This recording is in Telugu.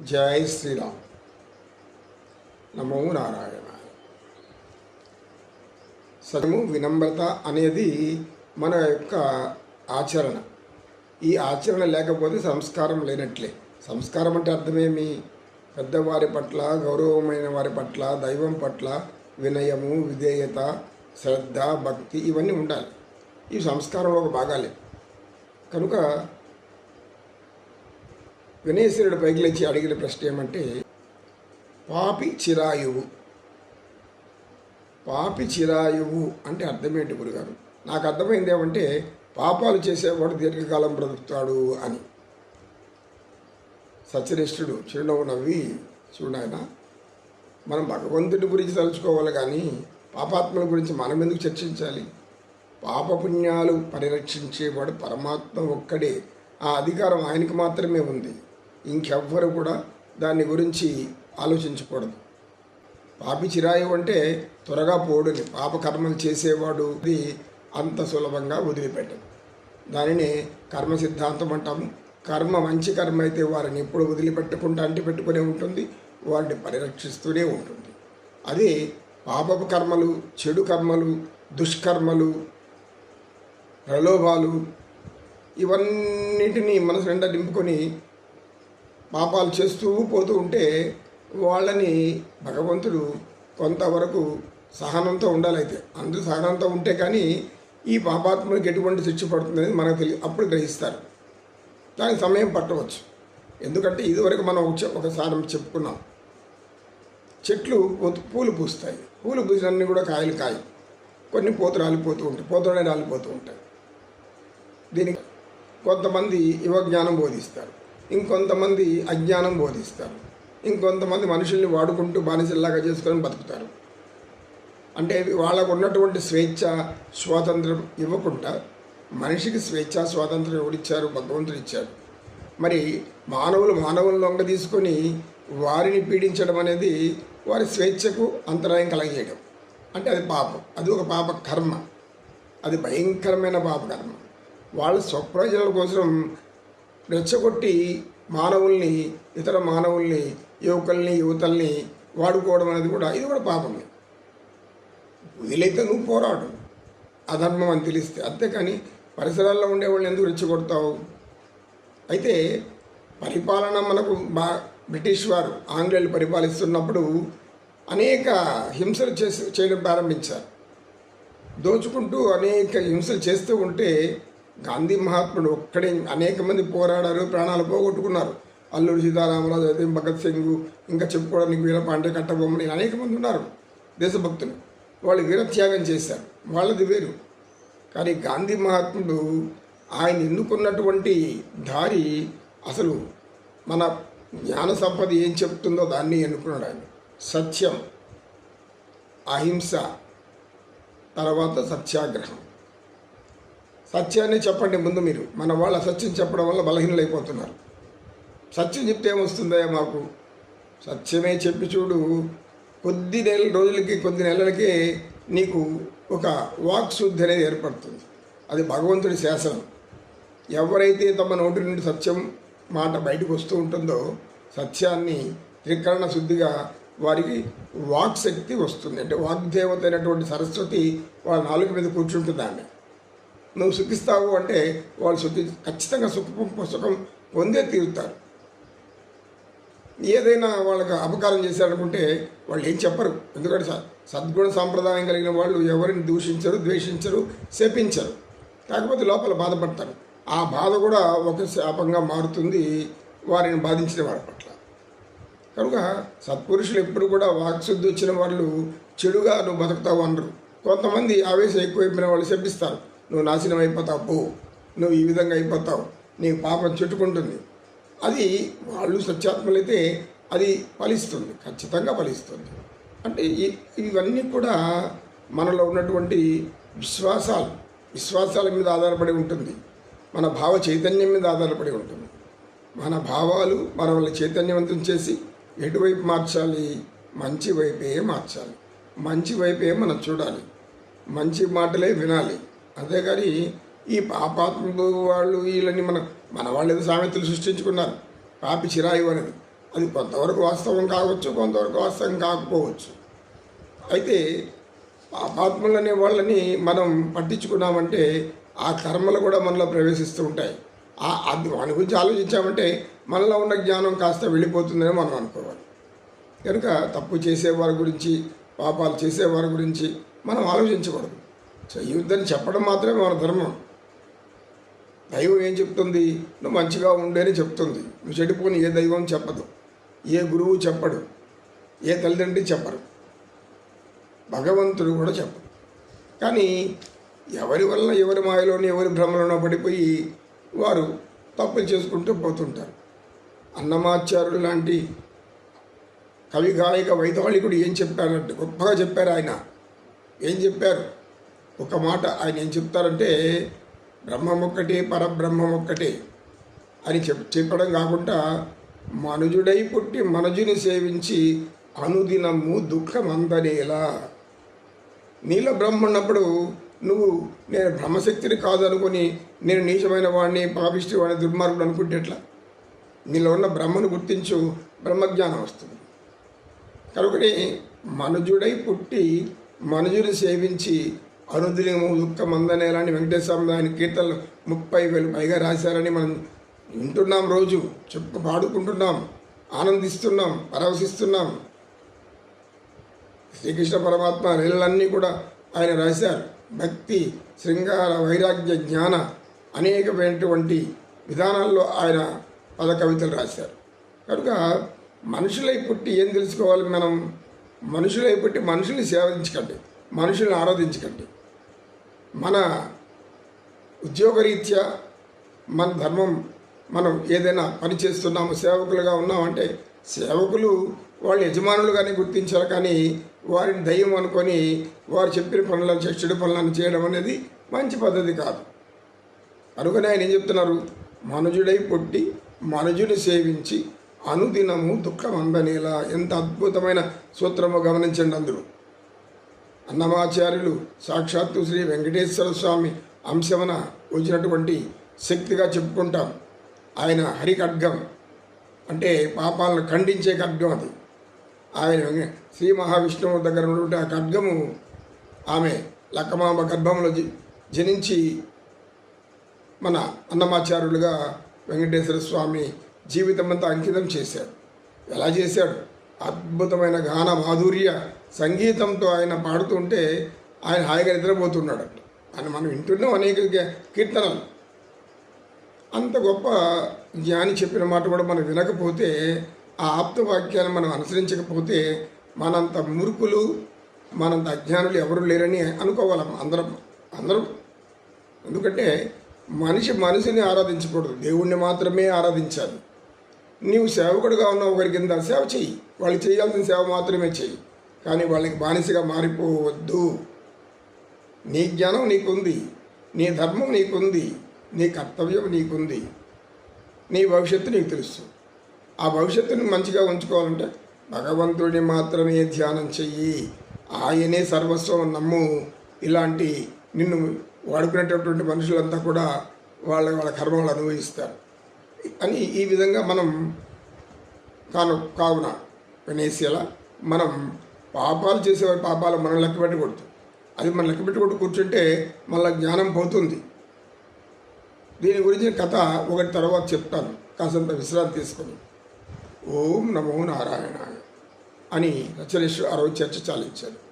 జై శ్రీరామ్ నమో నారాయణ సత్యము వినమ్రత అనేది మన యొక్క ఆచరణ. ఈ ఆచరణ లేకపోతే సంస్కారం లేనట్లే. సంస్కారం అంటే అర్థమేమి? పెద్దవారి పట్ల గౌరవమైన వారి పట్ల దైవం పట్ల వినయము విధేయత శ్రద్ధ భక్తి ఇవన్నీ ఉండాలి. ఈ సంస్కారంలో ఒక భాగాలే. కనుక వినయశ్వరుడు పైకి లేచి అడిగిన ప్రశ్న ఏమంటే పాపి చిరాయువు. పాపి చిరాయువు అంటే అర్థమేంటి గురుగారు? నాకు అర్థమైంది ఏమంటే పాపాలు చేసేవాడు దీర్ఘకాలం బ్రతుకుతాడు అని. సత్యనిష్ఠుడు చిరునవ్వు నవ్వి చూడాయన మనం భగవంతుడి గురించి తలుచుకోవాలి కానీ పాపాత్మల గురించి మనం ఎందుకు చర్చించాలి? పాపపుణ్యాలు పరిరక్షించేవాడు పరమాత్మ ఒక్కడే. ఆ అధికారం ఆయనకు మాత్రమే ఉంది. ఇంకెవ్వరు కూడా దాని గురించి ఆలోచించకూడదు. పాపి చిరాయు అంటే త్వరగా పోడుని పాపకర్మలు చేసేవాడు ఇది అంత సులభంగా వదిలిపెట్టదు దానిని కర్మ సిద్ధాంతం అంటాము. కర్మ మంచి కర్మ అయితే వారిని ఎప్పుడు వదిలిపెట్టకుండా అంటి పెట్టుకునే ఉంటుంది వారిని పరిరక్షిస్తూనే ఉంటుంది. అదే పాపపు కర్మలు చెడు కర్మలు దుష్కర్మలు ప్రలోభాలు ఇవన్నిటినీ మనసు నిండా నింపుకొని పాపాలు చేస్తూ పోతూ ఉంటే వాళ్ళని భగవంతుడు కొంతవరకు సహనంతో ఉండాలైతే అందరూ సహనంతో ఉంటే కానీ ఈ పాపాత్మకి ఎటువంటి శిక్ష పడుతుందనేది మనకు తెలియ అప్పుడు గ్రహిస్తారు. దానికి సమయం పట్టవచ్చు. ఎందుకంటే ఇదివరకు మనం ఒక ఒకసారి చెప్పుకున్నాం. చెట్లు పూలు పూస్తాయి. పూలు పూసినన్ని కూడా కాయలు కాయి. కొన్ని పూత రాలిపోతూ ఉంటాయి. పూతలోనే రాలిపోతూ ఉంటాయి. దీనికి కొంతమంది యువజ్ఞానం బోధిస్తారు. ఇంకొంతమంది అజ్ఞానం బోధిస్తారు. ఇంకొంతమంది మనుషుల్ని వాడుకుంటూ బానిసల్లాగా చేసుకొని బతుకుతారు. అంటే వాళ్ళకు ఉన్నటువంటి స్వేచ్ఛ స్వాతంత్రం ఇవ్వకుండా మనిషికి స్వేచ్ఛ స్వాతంత్రం ఎవరిచ్చారు భగవంతుడు ఇచ్చారు మరి మానవులు మానవులను లొంగ తీసుకొని వారిని పీడించడం అనేది వారి స్వేచ్ఛకు అంతరాయం కలగజేయడం అంటే అది పాపం. అది ఒక పాప కర్మ. అది భయంకరమైన పాప కర్మ. వాళ్ళ స్వప్రయోజనాల కోసం రెచ్చగొట్టి మానవుల్ని ఇతర మానవుల్ని యువకుల్ని యువతల్ని వాడుకోవడం అనేది కూడా ఇది కూడా పాపమే. వీలైతే నువ్వు పోరాడు. అధర్మం అని తెలిస్తే అంతేకాని పరిసరాల్లో ఉండేవాళ్ళని ఎందుకు రెచ్చగొడతావు? అయితే పరిపాలన మనకు బా బ్రిటిష్ వారు ఆంగ్లేయులు పరిపాలిస్తున్నప్పుడు అనేక హింసలు చేసి చేయడం ప్రారంభించారు. దోచుకుంటూ అనేక హింసలు చేస్తూ ఉంటే గాంధీ మహాత్ముడు ఒక్కడే అనేక మంది పోరాడారు ప్రాణాలు పోగొట్టుకున్నారు. అల్లూరి సీతారామరాజు అయితే భగత్ సింగ్ ఇంకా చెప్పుకోవడానికి వీరపాండే కట్టబొమ్మని అనేక మంది ఉన్నారు. దేశభక్తులు. వాళ్ళు వీరత్యాగం చేశారు. వాళ్ళది వేరు. కానీ గాంధీ మహాత్ముడు ఆయన ఎన్నుకున్నటువంటి దారి అసలు మన జ్ఞాన సంపద ఏం చెప్తుందో దాన్ని ఎన్నుకున్నాడు ఆయన. సత్యం. అహింస. తర్వాత సత్యాగ్రహం. సత్యాన్ని చెప్పండి ముందు మీరు. మన వాళ్ళు అసత్యం చెప్పడం వల్ల బలహీనలైపోతున్నారు. సత్యం చెప్తే ఏమొస్తుందయ్యా మాకు? సత్యమే చెప్పి చూడు. కొద్ది నెల రోజులకి కొద్ది నెలలకే నీకు ఒక వాక్ శుద్ధి అనేది ఏర్పడుతుంది. అది భగవంతుడి శాసనం. ఎవరైతే తమ నోటి నుండి సత్యం మాట బయటకు వస్తూ ఉంటుందో సత్యాన్ని త్రికరణ శుద్ధిగా వారికి వాక్ శక్తి వస్తుంది. అంటే వాగ్దేవత అయినటువంటి సరస్వతి వాళ్ళ నాలుగు మీద కూర్చుంటుంది నువ్వు సుఖిస్తావు అంటే వాళ్ళు సుఖి ఖచ్చితంగా సుఖ సుఖం పొందే తీరుతారు. ఏదైనా వాళ్ళకి అపకారం చేశారనుకుంటే వాళ్ళు ఏం చెప్పరు. ఎందుకంటే స- సద్గుణ సాంప్రదాయం కలిగిన వాళ్ళు ఎవరిని దూషించరు ద్వేషించరు శపించరు. కాకపోతే లోపల బాధపడతారు. ఆ బాధ కూడా ఒక శాపంగా మారుతుంది వారిని బాధించిన వారి పట్ల. కనుక సత్పురుషులు ఎప్పుడు కూడా వాక్శుద్ధి వచ్చిన వాళ్ళు చెడుగా నువ్వు బతుకుతావు అనరు. కొంతమంది ఆవేశం ఎక్కువైపోయిన వాళ్ళు శపిస్తారు. నువ్వు నాశనం అయిపోతావు. పో. నువ్వు ఈ విధంగా అయిపోతావు. నీ పాపం చుట్టుకుంటుంది. అది వాళ్ళు సత్యాత్మలైతే అది ఫలిస్తుంది. ఖచ్చితంగా ఫలిస్తుంది. అంటే ఇవన్నీ కూడా మనలో ఉన్నటువంటి విశ్వాసాలు. విశ్వాసాల మీద ఆధారపడి ఉంటుంది. మన భావ చైతన్యం మీద ఆధారపడి ఉంటుంది. మన భావాలు మన వాళ్ళ చైతన్యవంతం చేసి ఎటువైపు మార్చాలి? మంచి వైపే మార్చాలి. మంచి వైపే మనం చూడాలి. మంచి మాటలే వినాలి. అంతేగాని ఈ పాపాత్ములు వాళ్ళు వీళ్ళని మన మన వాళ్ళు ఏదో సామెతలు సృష్టించుకున్నారు. పాపి చిరాయు అనేది. అది కొంతవరకు వాస్తవం కావచ్చు కొంతవరకు వాస్తవం కాకపోవచ్చు. అయితే పాపాత్ములు అనే వాళ్ళని మనం పట్టించుకున్నామంటే ఆ కర్మలు కూడా మనలో ప్రవేశిస్తూ ఉంటాయి. ఆ అది వాని గురించి ఆలోచించామంటే మనలో ఉన్న జ్ఞానం కాస్త వెళ్ళిపోతుందని మనం అనుకోవాలి. కనుక తప్పు చేసేవారి గురించి పాపాలు చేసేవారి గురించి మనం ఆలోచించకూడదు. చేయొద్దని చెప్పడం మాత్రమే మన ధర్మం. దైవం ఏం చెప్తుంది? నువ్వు మంచిగా ఉండేని చెప్తుంది. నువ్వు చెడిపోని ఏ దైవం చెప్పదు. ఏ గురువు చెప్పడు. ఏ తల్లిదండ్రి చెప్పరు. భగవంతుడు కూడా చెప్పడు. కానీ ఎవరి వల్ల ఎవరి మాయలోనో ఎవరి భ్రమలోనో పడిపోయి వారు తప్పులు చేసుకుంటూ పోతుంటారు. అన్నమాచార్యుడు లాంటి కవి గాయక వైతాళికుడు ఏం చెప్పారంటే గొప్పగా చెప్పారు ఆయన. ఏం చెప్పారు? ఒక మాట ఆయన ఏం చెప్తారంటే బ్రహ్మం ఒక్కటే పరబ్రహ్మం ఒక్కటే అని చెప్ చెప్పడం కాకుండా మనుజుడై పుట్టి మనుజుని సేవించి అనుదినము దుఃఖం అందనేలా నీలో బ్రహ్మ ఉన్నప్పుడు నువ్వు నేను బ్రహ్మశక్తిని కాదనుకొని నేను నీచమైన వాడిని పాపిష్టి వాడిని దుర్మార్గుడు అనుకుంటే ఎట్లా? నీలో ఉన్న బ్రహ్మను గుర్తించు బ్రహ్మజ్ఞానం వస్తుంది. కనుకని మనుజుడై పుట్టి మనుజుని సేవించి అనుదినము దుఃఖం అందనేలాని వెంకటేశ్వర ఆయన కీర్తనలు ముప్పై వేలు పైగా రాశారని మనం వింటున్నాం రోజు చెప్పు పాడుకుంటున్నాం ఆనందిస్తున్నాం పరవశిస్తున్నాం. శ్రీకృష్ణ పరమాత్మ లీలలన్నీ కూడా ఆయన రాశారు. భక్తి శృంగార వైరాగ్య జ్ఞాన అనేకమైనటువంటి విధానాల్లో ఆయన పద కవితలు రాశారు. కనుక మనుషులై పుట్టి ఏం తెలుసుకోవాలి మనం? మనుషులై పుట్టి మనుషుల్ని సేవించకండి మనుషుల్ని ఆరాధించకండి. మన ఉద్యోగరీత్యా మన ధర్మం మనం ఏదైనా పని చేస్తున్నాము సేవకులుగా ఉన్నామంటే సేవకులు వాళ్ళు యజమానులుగానే గుర్తించారు కానీ వారిని దయ్యం అనుకొని వారు చెప్పిన పనులను చెడు పనులను చేయడం అనేది మంచి పద్ధతి కాదు. అనుకుని ఆయన ఏం చెప్తున్నారు? మనుజుడై పుట్టి మనుజుని సేవించి అనుదినము దుఃఖం అందనేలా. ఎంత అద్భుతమైన సూత్రము గమనించండి అందరూ అన్నమాచార్యులు సాక్షాత్తు శ్రీ వెంకటేశ్వర స్వామి అంశమున వచ్చినటువంటి శక్తిగా చెప్పుకుంటాం. ఆయన హరి ఖడ్గం అంటే పాపాలను ఖండించే ఖడ్గం అది. ఆయన శ్రీ మహావిష్ణువు దగ్గర ఉన్నటువంటి ఆ ఖడ్గము ఆమె లక్కమాంబ గర్భంలో జ- జనించి మన అన్నమాచార్యులుగా వెంకటేశ్వర స్వామి జీవితం అంతా అంకితం చేశాడు. ఎలా చేశాడు? అద్భుతమైన గాన మాధుర్య సంగీతంతో ఆయన పాడుతుంటే ఆయన హాయిగా నిద్రపోతున్నాడు. అని మనం వింటున్నాం అనేక కీర్తనలు. అంత గొప్ప జ్ఞాని చెప్పిన మాట కూడా మనం వినకపోతే ఆ ఆప్త వాక్యాన్ని మనం అనుసరించకపోతే మనంత మూర్ఖులు మనంత అజ్ఞానులు ఎవరు లేరని అనుకోవాలి అందరం. అందరం. ఎందుకంటే మనిషి మనిషిని ఆరాధించకూడదు. దేవుణ్ణి మాత్రమే ఆరాధించాలి. నీవు సేవకుడుగా ఉన్న ఒకరి కింద సేవ చెయ్యి. వాళ్ళు చేయాల్సిన సేవ మాత్రమే చెయ్యి. కానీ వాళ్ళకి బానిసగా మారిపోవద్దు. నీ జ్ఞానం నీకుంది. నీ ధర్మం నీకుంది. నీ కర్తవ్యం నీకుంది. నీ భవిష్యత్తు నీకు తెలుసు. ఆ భవిష్యత్తుని మంచిగా ఉంచుకోవాలంటే భగవంతుడిని మాత్రమే ధ్యానం చెయ్యి. ఆయనే సర్వస్వం నమ్ము. ఇలాంటి నిన్ను వాడుకునేటటువంటి మనుషులంతా కూడా వాళ్ళ వాళ్ళ కర్మలు అనుభవిస్తారు. అని ఈ విధంగా మనం కాను కావున వినేసేలా మనం పాపాలు చేసేవారి పాపాలు మనం లెక్క పెట్టకూడదు. అది మనం లెక్క పెట్టుకుంటూ కూర్చుంటే మళ్ళీ జ్ఞానం పోతుంది. దీని గురించి కథ ఒకటి తర్వాత చెప్తాను. కాసంత విశ్రాంతి తీసుకొని. ఓం నమో నారాయణ అని రచనేశ్వర ఆ రోజు చర్చ చాలించారు.